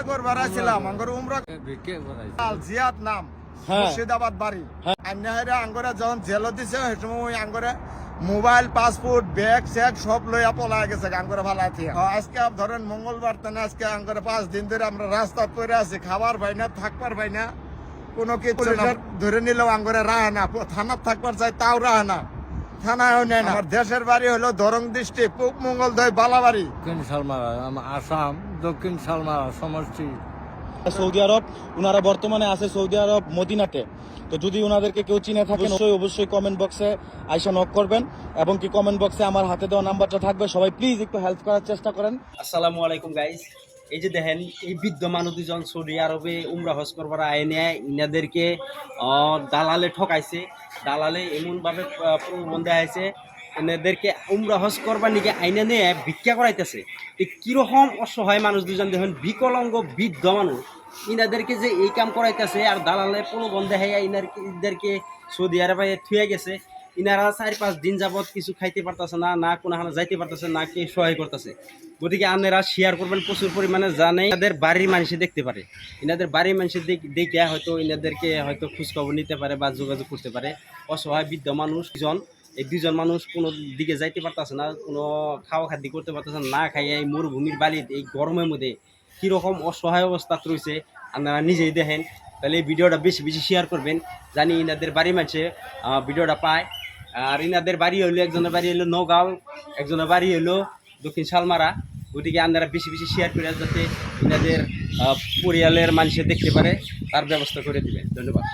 উমরা করবার আঙ্গর উমরা জিয়াদ নাম হ্যাঁ। মুর্শিদাবাদ বাড়ি। আন্যাহারে আঙ্গরে যখন জেল দিছে সেই সময় ওই আঙ্গরে মোবাইল পাসপোর্ট ব্যাগ স্যাগ সব লইয়া পলা গেছে আঙ্গরে ভালো আছে আজকে ধরেন মঙ্গলবার তানে আজকে আঙ্গরে পাঁচ দিন ধরে আমরা রাস্তা পরে আছি খাবার পাই না থাকবার পাই না। কোনো কিছু। ধরে নিলেও আঙ্গরে রাহে না থানার থাকবার চাই তাও রাহে না। থানায়ও নেয় না আমার দেশের বাড়ি হলো দরং ডিস্ট্রিক্ট পূব মঙ্গল দই বালাবাড়ি। দক্ষিণ সালমারা আসাম দক্ষিণ সালমারা সমষ্টি। সৌদি আরব ওনারা বর্তমানে আছে সৌদি আরব মদিনাতে। তো যদি ওনাদেরকে কেউ চিনে থাকেন অবশ্যই অবশ্যই কমেন্ট বক্সে আইসা নক করবেন। এবং কি কমেন্ট বক্সে আমার হাতে দেওয়া নাম্বারটা থাকবে। সবাই প্লিজ একটু হেল্প করার চেষ্টা করেন। আসসালামু আলাইকুম গাইস এই যে দেখেন, এই বৃদ্ধ মানুষ দুজন সৌদি আরবে উমরা হজ করবার আইনে ইনাদেরকে দালালে ঠকাইছে। দালালে এমনভাবে প্রলোভন দেখাইছে, এনাদেরকে উমরা হজ করবার নিকে আইনে নিয়ে ভিক্ষা করাইতেছে। কীরকম অসহায় মানুষ দুজন দেখেন, বিকলাঙ্গ, বৃদ্ধ মানুষ। ইনাদেরকে যে এই কাম করাইতেছে আর দালালে প্রলোভন দেখাইয়া ইনাদেরকে সৌদি আরবে থুয়ে গেছে, ইনারা চার পাঁচ দিন যাবত কিছু খাইতে পারতেছে না না কোনো যাইতে পারতেছে না, কে সহায় করতেছে। গতিকে আপনারা শেয়ার করবেন প্রচুর পরিমাণে জানে এনাদের বাড়ির মানুষে দেখতে পারে। এনাদের বাড়ির মানুষের দিক- দেখে হয়তো এনাদেরকে হয়তো খোঁজখবর নিতে পারে বা যোগাযোগ করতে পারে। অসহায়, বৃদ্ধ মানুষ, দুজন। এই দুজন মানুষ কোনো দিকে যাইতে পারতেছে না, কোনো খাওয়া খাদ্য করতে পারতেছে না খাইয়ে এই মরুভূমির বালিতে এই গরমের মধ্যে কীরকম অসহায় অবস্থা রয়েছে, আপনারা নিজেই দেখেন। তাহলে এই ভিডিওটা বেশি বেশি শেয়ার করবেন। জানি ইনাদের বাড়ির মানুষে ভিডিওটা পায়। আর ইনাদের বাড়ি হইল, একজনের বাড়ি হইল নগাঁও, একজনের বাড়ি হইল দক্ষিণ শালমারা। গতিকে আপনারা বেশি বেশি শেয়ার করে যাতে আহ, পরিয়ালের মানুষে দেখতে পারে তার ব্যবস্থা করে দেবেন। ধন্যবাদ।